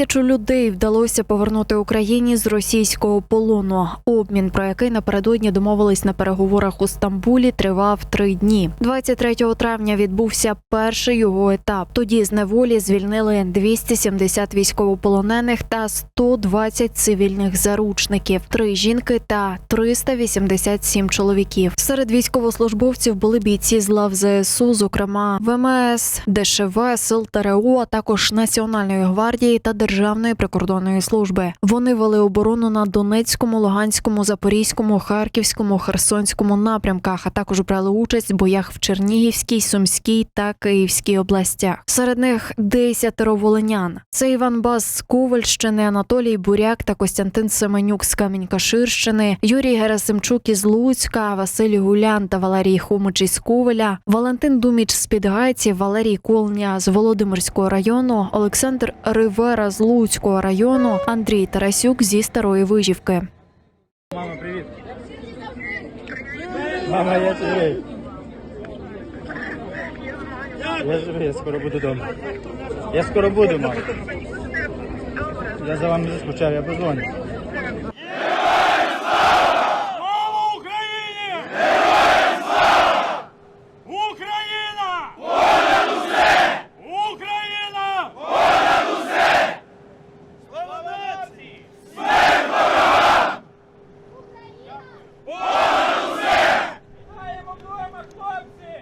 Тисячу людей вдалося повернути Україні з російського полону. Обмін, про який напередодні домовились на переговорах у Стамбулі, тривав три дні. 23 травня відбувся перший його етап. Тоді з неволі звільнили 270 військовополонених та 120 цивільних заручників, три жінки та 387 чоловіків. Серед військовослужбовців були бійці з лав ЗСУ, зокрема ВМС, ДШВ, Сил ТРО, а також Національної гвардії та Державної прикордонної служби. Вони вели оборону на Донецькому, Луганському, Запорізькому, Харківському, Херсонському напрямках, а також брали участь в боях в Чернігівській, Сумській та Київській областях. Серед них десятеро волинян. Це Іван Бас з Ковальщини, Анатолій Буряк та Костянтин Семенюк з Камінь-Каширщини, Юрій Герасимчук із Луцька, Василь Гулян та Валерій Хомич із Ковеля, Валентин Думіч з Підгайців, Валерій Колня з Володимирського району, Олександр Ривера з Луцького району, Андрій Тарасюк зі Старої Вижівки. Мама, привіт. Мама, я живий. Я живий, я скоро буду вдома. Я скоро буду, мама. Я за вами заскучав, я позвоню. Слава Україні! Героям слава! Україна! Понад усе! Україна! Понад усе! Слава нації! Смерть ворогам! Понад усе! Маємо вдома, хлопці!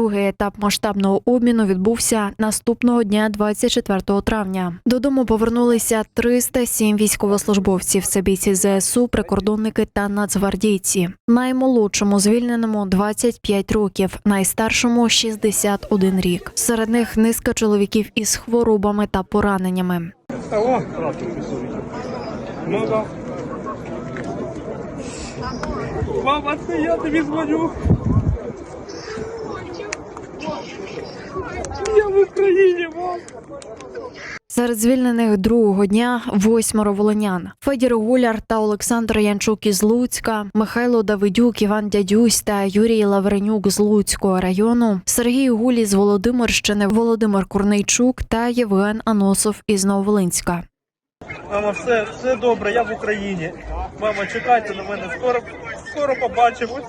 Другий етап масштабного обміну відбувся наступного дня, 24 травня. Додому повернулися 307 військовослужбовців. Це бійці ЗСУ, прикордонники та нацгвардійці. Наймолодшому звільненому 25 років, найстаршому 61 рік. Серед них низка чоловіків із хворобами та пораненнями. Ну да. Мама, це я тобі дзвоню. Я в Україні, мам. Серед звільнених другого дня восьмеро волинян: Федір Гуляр та Олександр Янчук із Луцька, Михайло Давидюк, Іван Дядюсь та Юрій Лавренюк з Луцького району, Сергій Гулі з Володимирщини, Володимир Курнейчук та Євген Аносов із Нововолинська. Мама, все, все добре, я в Україні. Мама, чекайте на мене, скоро, скоро побачимось.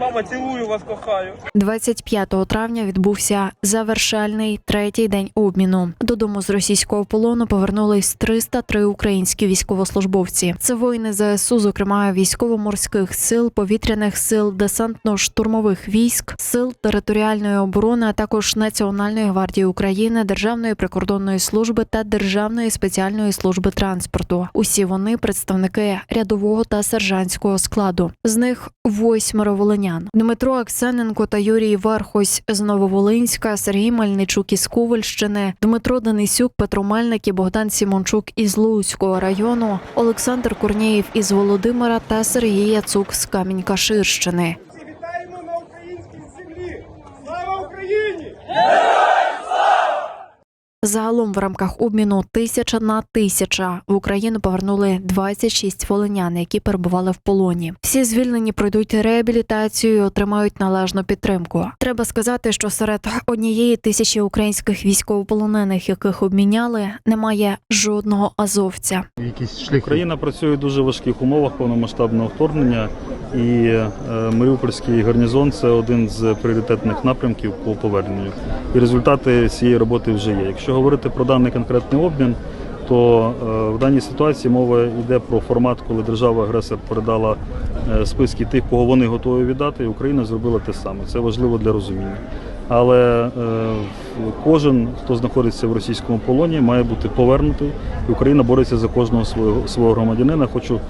Мама, цілую вас, кохаю. 25 травня відбувся завершальний третій день обміну. Додому з російського полону повернулись 303 українські військовослужбовці. Це воїни ЗСУ, зокрема військово-морських сил, повітряних сил, десантно-штурмових військ, сил територіальної оборони, а також Національної гвардії України, Державної прикордонної служби та Державної спеціальної служби транспорту. Усі вони представники рядового та сержантського складу. З них восьмеро волинян. Дмитро Аксененко та Юрій Верхось з Нововолинська, Сергій Мельничук із Ковальщини, Дмитро Денисюк, Петро Мельник і Богдан Сімончук із Луцького району, Олександр Корнієв із Володимира та Сергій Яцук з Камінь-Каширщини. Вітаємо на українській землі! Слава Україні! Загалом в рамках обміну тисяча на тисяча в Україну повернули 26 волинян, які перебували в полоні. Всі звільнені пройдуть реабілітацію і отримають належну підтримку. Треба сказати, що серед однієї тисячі українських військовополонених, яких обміняли, немає жодного азовця. якісь шляхи. Україна працює в дуже важких умовах повномасштабного вторгнення, і е, Маріупольський гарнізон це один з пріоритетних напрямків по поверненню. І результати цієї роботи вже є. Якщо говорити про даний конкретний обмін, то е, в даній ситуації мова йде про формат, коли держава-агресор передала е, списки тих, кого вони готові віддати, і Україна зробила те саме. Це важливо для розуміння. Але е, кожен, хто знаходиться в російському полоні, має бути повернутий, Україна бореться за кожного свого свого громадянина. Хочу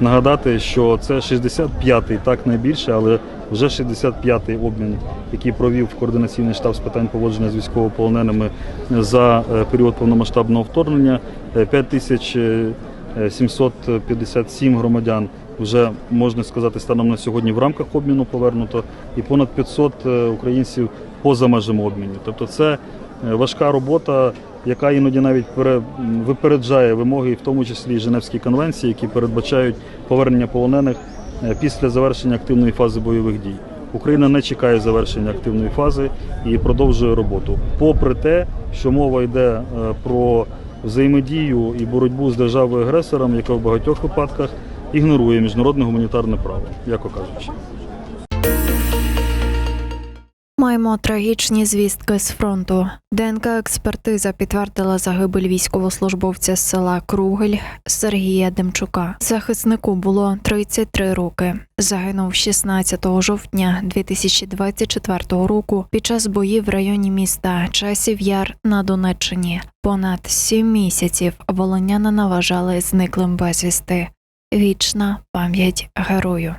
нагадати, що це 65-й, так найбільше, але вже 65-й обмін, який провів координаційний штаб з питань поводження з військовополоненими за е, період повномасштабного вторгнення. Е, 5757 громадян вже можна сказати станом на сьогодні в рамках обміну повернуто, і понад 500 е, українців поза межами обміну. Тобто це е, важка робота, яка іноді навіть випереджає вимоги, в тому числі і Женевські конвенції, які передбачають повернення полонених е, після завершення активної фази бойових дій. Україна не чекає завершення активної фази і продовжує роботу. Попри те, що мова йде е, про взаємодію і боротьбу з державою агресором, яка в багатьох випадках ігнорує міжнародне гуманітарне право, яко кажучи. Маємо трагічні звістки з фронту. ДНК експертиза підтвердила загибель військовослужбовця з села Кругель Сергія Демчука. Захиснику було 33 роки. Загинув 16 жовтня 2024 року під час боїв в районі міста Часів Яр на Донеччині. Понад сім місяців волонянина вважали зниклим безвісти. Вічна пам'ять герою.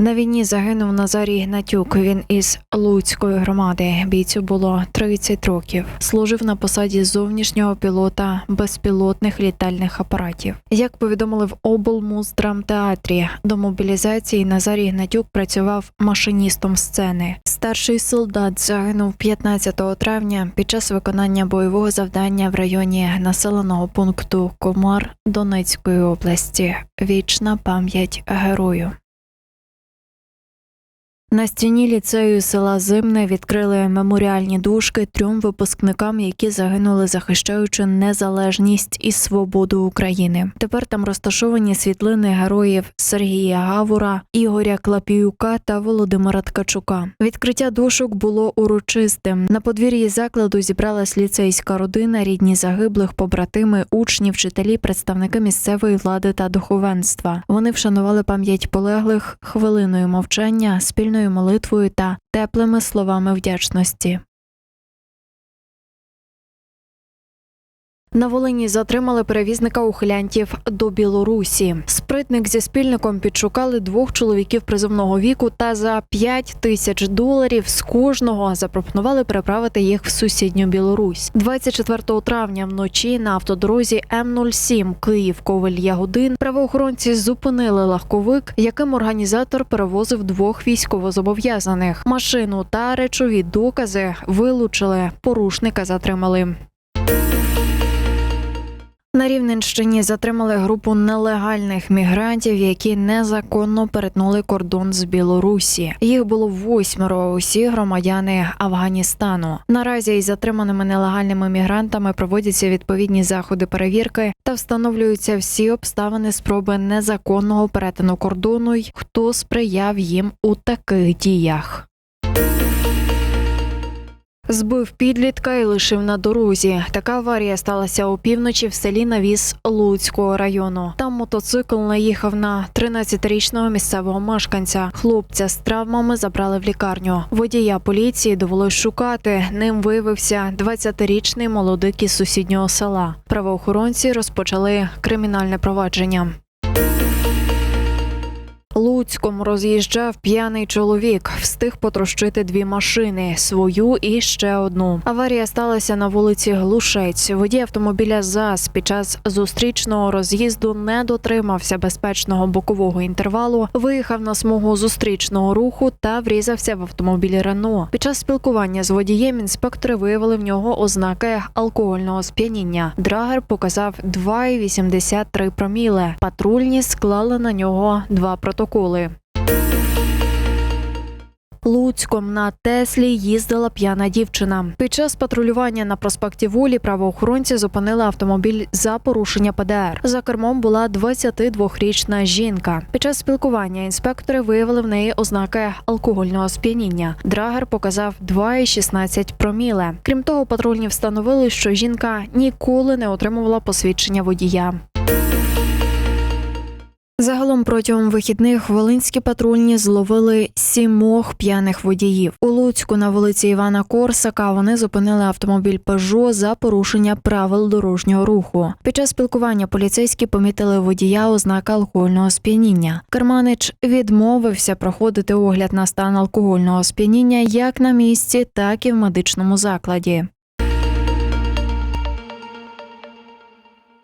На війні загинув Назарій Гнатюк. Він із Луцької громади. Бійцю було 30 років. Служив на посаді зовнішнього пілота безпілотних літальних апаратів. Як повідомили в облмуздрамтеатрі, до мобілізації Назарій Гнатюк працював машиністом сцени. Старший солдат загинув 15 травня під час виконання бойового завдання в районі населеного пункту Комар Донецької області. Вічна пам'ять герою. На стіні ліцею села Зимне відкрили меморіальні дужки трьом випускникам, які загинули, захищаючи незалежність і свободу України. Тепер там розташовані світлини героїв Сергія Гавура, Ігоря Клапіюка та Володимира Ткачука. Відкриття дошок було урочистим. На подвір'ї закладу зібралась ліцейська родина, рідні загиблих, побратими, учні, вчителі, представники місцевої влади та духовенства. Вони вшанували пам'ять полеглих хвилиною мовчання, спільною молитвою та теплими словами вдячності. На Волині затримали перевізника ухилянтів до Білорусі. Спритник зі спільником підшукали двох чоловіків призовного віку та за 5 тисяч доларів з кожного запропонували переправити їх в сусідню Білорусь. 24 травня вночі на автодорозі М07 Київ Ковель Ягодин правоохоронці зупинили легковик, яким організатор перевозив двох військовозобов'язаних. Машину та речові докази вилучили. Порушника затримали. На Рівненщині затримали групу нелегальних мігрантів, які незаконно перетнули кордон з Білорусі. Їх було восьмеро. Усі громадяни Афганістану. Наразі із затриманими нелегальними мігрантами проводяться відповідні заходи перевірки та встановлюються всі обставини спроби незаконного перетину кордону й хто сприяв їм у таких діях. Збив підлітка і лишив на дорозі. Така аварія сталася опівночі в селі Навіс Луцького району. Там мотоцикл наїхав на 13-річного місцевого мешканця. Хлопця з травмами забрали в лікарню. Водія поліції довелось шукати. Ним виявився 20-річний молодик із сусіднього села. Правоохоронці розпочали кримінальне провадження. Луцьком роз'їжджав п'яний чоловік, встиг потрощити дві машини свою і ще одну. Аварія сталася на вулиці Глушець. Водій автомобіля ЗАЗ під час зустрічного роз'їзду не дотримався безпечного бокового інтервалу, виїхав на смугу зустрічного руху та врізався в автомобіль Рено. Під час спілкування з водієм інспектори виявили в нього ознаки алкогольного сп'яніння. Драгер показав 2,83 проміле. Патрульні склали на нього два протоколи. Луцьком на Теслі їздила п'яна дівчина. Під час патрулювання на проспекті Волі правоохоронці зупинили автомобіль за порушення ПДР. За кермом була 22-річна жінка. Під час спілкування інспектори виявили в неї ознаки алкогольного сп'яніння. Драгер показав 2,16 проміле. Крім того, патрульні встановили, що жінка ніколи не отримувала посвідчення водія. Загалом протягом вихідних волинські патрульні зловили сімох п'яних водіїв. У Луцьку на вулиці Івана Корсака вони зупинили автомобіль Пежо за порушення правил дорожнього руху. Під час спілкування поліцейські помітили водія ознаки алкогольного сп'яніння. Керманич відмовився проходити огляд на стан алкогольного сп'яніння як на місці, так і в медичному закладі.